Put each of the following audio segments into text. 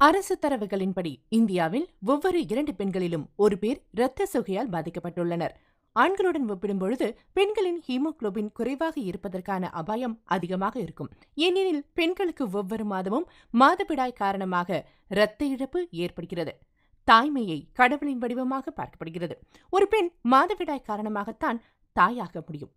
அரசு தரவுகளின்படி இந்தியாவில் ஒவ்வொரு இரண்டு பெண்களிலும் ஒரு பேர் இரத்த சுகையால் பாதிக்கப்பட்டுள்ளனர். ஆண்களுடன் ஒப்பிடும்பொழுது பெண்களின் ஹீமோகுளோபின் குறைவாக இருப்பதற்கான அபாயம் அதிகமாக இருக்கும். ஏனெனில் பெண்களுக்கு ஒவ்வொரு மாதமும் மாதவிடாய் காரணமாக இரத்த இழப்பு ஏற்படுகிறது. தாய்மையை கடவுளின் வடிவமாக பார்க்கப்படுகிறது. ஒரு பெண் மாதவிடாய் காரணமாகத்தான் தாயாக முடியும்.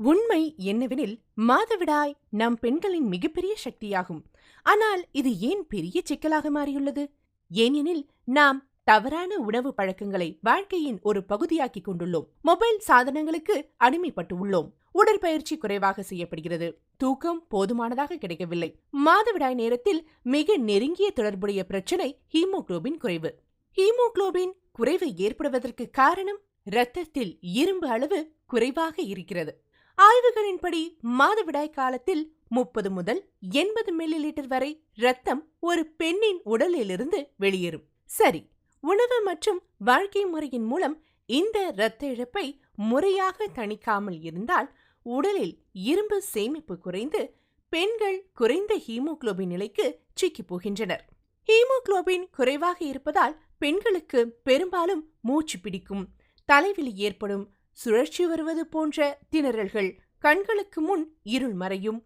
உண்மை என்னவெனில் மாதவிடாய் நம் பெண்களின் மிகப்பெரிய சக்தியாகும். ஆனால் இது ஏன் பெரிய சிக்கலாக மாறியுள்ளது? ஏனெனில் நாம் தவறான உணவு பழக்கங்களை வாழ்க்கையின் ஒரு பகுதியாக்கிக் கொண்டுள்ளோம். மொபைல் சாதனங்களுக்கு அடிமைப்பட்டு உள்ளோம். உடற்பயிற்சி குறைவாக செய்யப்படுகிறது. தூக்கம் போதுமானதாக கிடைக்கவில்லை. மாதவிடாய் நேரத்தில் மிக நெருங்கிய தொடர்புடைய பிரச்சனை ஹீமோகுளோபின் குறைவு. ஹீமோகுளோபின் குறைவு ஏற்படுவதற்கு காரணம் இரத்தத்தில் இரும்பு அளவு குறைவாக இருக்கிறது. ஆய்வுகளின்படி மாதவிடாய் காலத்தில் முப்பது முதல் எண்பது மில்லி லிட்டர் வரை இரத்தம் ஒரு பெண்ணின் உடலிலிருந்து வெளியேறும். சரி உணவு மற்றும் வாழ்க்கை முறையின் மூலம் இந்த இரத்த இழப்பை முறையாக தணிக்காமல் இருந்தால் உடலில் இரும்பு சேமிப்பு குறைந்து பெண்கள் குறைந்த ஹீமோகுளோபின் நிலைக்கு சிக்கிப் போகின்றனர். ஹீமோகுளோபின் குறைவாக இருப்பதால் பெண்களுக்கு பெரும்பாலும் மூச்சு பிடிக்கும் தலைவலி ஏற்படும் சுழற்சி வருவது போன்ற திணறல்கள் கண்களுக்கு முன் இருள் மறையும்.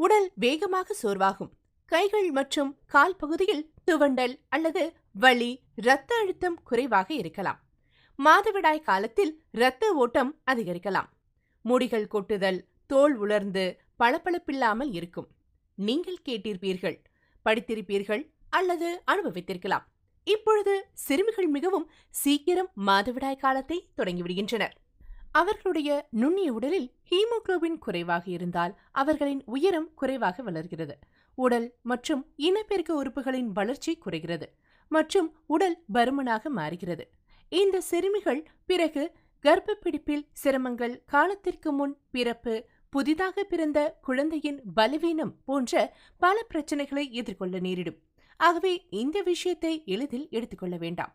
உடல் வேகமாக சோர்வாகும். கைகள் மற்றும் கால் பகுதியில் துவண்டல் அல்லது வலி இரத்த அழுத்தம் குறைவாக இருக்கலாம். மாதவிடாய் காலத்தில் இரத்த ஓட்டம் அதிகரிக்கலாம். முடிகள் கொட்டுதல் தோல் உலர்ந்து பளபளப்பில்லாமல் இருக்கும். நீங்கள் கேட்டிருப்பீர்கள் படித்திருப்பீர்கள் அல்லது அனுபவித்திருக்கலாம். இப்பொழுது சிறுமிகள் மிகவும் சீக்கிரம் மாதவிடாய் காலத்தை தொடங்கிவிடுகின்றனர். அவர்களுடைய நுண்ணிய உடலில் ஹீமோகுளோபின் குறைவாக இருந்தால் அவர்களின் உயரம் குறைவாக வளர்கிறது. உடல் மற்றும் இனப்பெருக்க உறுப்புகளின் வளர்ச்சி குறைகிறது மற்றும் உடல் பருமனாக மாறுகிறது. இந்த சிறுமிகள் பிறகு கர்ப்பப்பிடிப்பில் சிரமங்கள் காலத்திற்கு முன் பிறப்பு புதிதாக பிறந்த குழந்தையின் பலவீனம் போன்ற பல பிரச்சனைகளை எதிர்கொள்ள நேரிடும். ஆகவே இந்த விஷயத்தை எளிதில் எடுத்துக்கொள்ள வேண்டாம்.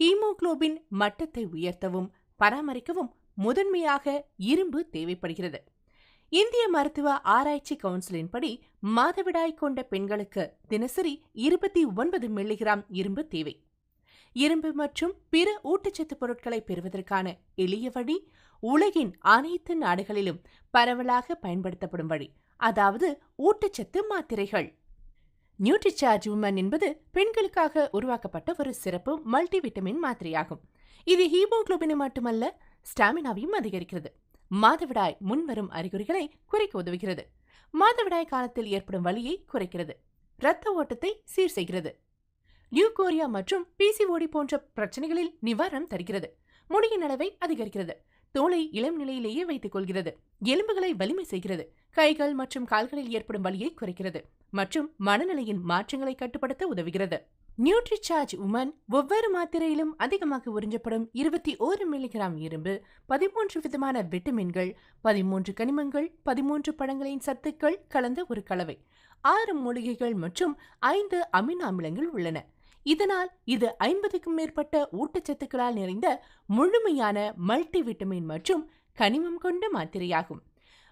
ஹீமோகுளோபின் மட்டத்தை உயர்த்தவும் பராமரிக்கவும் முதன்மையாக இரும்பு தேவைப்படுகிறது. இந்திய மருத்துவ ஆராய்ச்சி கவுன்சிலின்படி மாதவிடாய் கொண்ட பெண்களுக்கு தினசரி இருபத்தி ஒன்பது மில்லிகிராம் இரும்பு தேவை. இரும்பு மற்றும் பிற ஊட்டச்சத்து பொருட்களை பெறுவதற்கான எளிய வழி உலகின் அனைத்து நாடுகளிலும் பரவலாக பயன்படுத்தப்படும் வழி அதாவது ஊட்டச்சத்து மாத்திரைகள். நியூட்ரிசார்ஜ் உமன் என்பது பெண்களுக்காக உருவாக்கப்பட்ட ஒரு சிறப்பு மல்டிவிட்டமின் மாத்திரையாகும். இது ஹீமோகுளோபினை மட்டுமல்ல ஸ்டாமினாவையும் அதிகரிக்கிறது. மாதவிடாய் முன்வரும் அறிகுறிகளை குறைக்க உதவுகிறது. மாதவிடாய் காலத்தில் ஏற்படும் வலியை குறைக்கிறது. இரத்த ஓட்டத்தை சீர் செய்கிறது. லியூகோரியா மற்றும் பிசிஓடி போன்ற பிரச்சனைகளில் நிவாரணம் தருகிறது. முடியின் அளவை அதிகரிக்கிறது. தோலை இளம் நிலையிலேயே வைத்துக் கொள்கிறது. எலும்புகளை வலிமை செய்கிறது. கைகள் மற்றும் கால்களில் ஏற்படும் வலியை குறைக்கிறது. மற்றும் மனநிலையின் மாற்றங்களை கட்டுப்படுத்த உதவுகிறது. நியூட்ரிசார்ஜ் உமன் ஒவ்வொரு மாத்திரையிலும் அதிகமாக உறிஞ்சப்படும் இருபத்தி ஓரு மில்லிகிராம் இரும்பு பதிமூன்று விதமான விட்டமின்கள் பதிமூன்று கனிமங்கள் பதிமூன்று பழங்களின் சத்துக்கள் கலந்த ஒரு கலவை. ஆறு மூலிகைகள் மற்றும் ஐந்து அமினோ அமிலங்கள் உள்ளன. இதனால் இது ஐம்பதுக்கும் மேற்பட்ட ஊட்டச்சத்துக்களால் நிறைந்த முழுமையான மல்டி விட்டமின் மற்றும் கனிமம் கொண்ட மாத்திரையாகும்.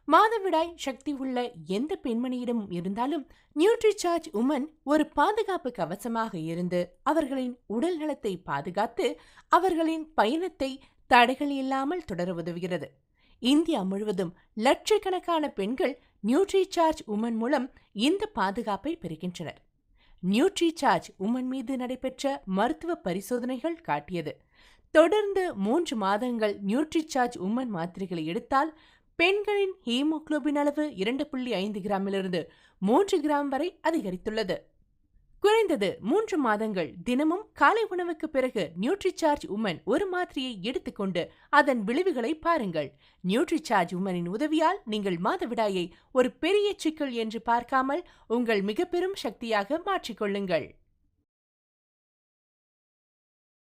மாதவிடாய் சக்தி உள்ள எந்த பெண்மணியிடம் இருந்தாலும் நியூட்ரிசார்ஜ் உமன் ஒரு பாதுகாப்பு கவசமாக இருந்து அவர்களின் உடல் நலத்தை பாதுகாத்து அவர்களின் பயணத்தை தடைகள் இல்லாமல் தொடர உதவுகிறது. இந்தியா முழுவதும் லட்சக்கணக்கான பெண்கள் நியூட்ரிசார்ஜ் உமன் மூலம் இந்த பாதுகாப்பை பெறுகின்றனர். நியூட்ரிசார்ஜ் உமன் மீது நடைபெற்ற மருத்துவ பரிசோதனைகள் காட்டியது. தொடர்ந்து மூன்று மாதங்கள் நியூட்ரிசார்ஜ் உமன் மாத்திரைகளை எடுத்தால் பெண்களின் ஹீமோக்ளோபின் அளவு இரண்டு புள்ளி ஐந்து கிராமிலிருந்து மூன்று கிராம் வரை அதிகரித்துள்ளது. குறைந்தது மூன்று மாதங்கள். தினமும் காலை உணவுக்கு பிறகு நியூட்ரிசார்ஜ் உமன் ஒரு மாத்திரையை எடுத்துக்கொண்டு அதன் விளைவுகளை பாருங்கள். நியூட்ரிசார்ஜ் உமனின் உதவியால் நீங்கள் மாதவிடாயை ஒரு பெரிய சிக்கல் என்று பார்க்காமல் உங்கள் மிக பெரும் சக்தியாக மாற்றிக்கொள்ளுங்கள்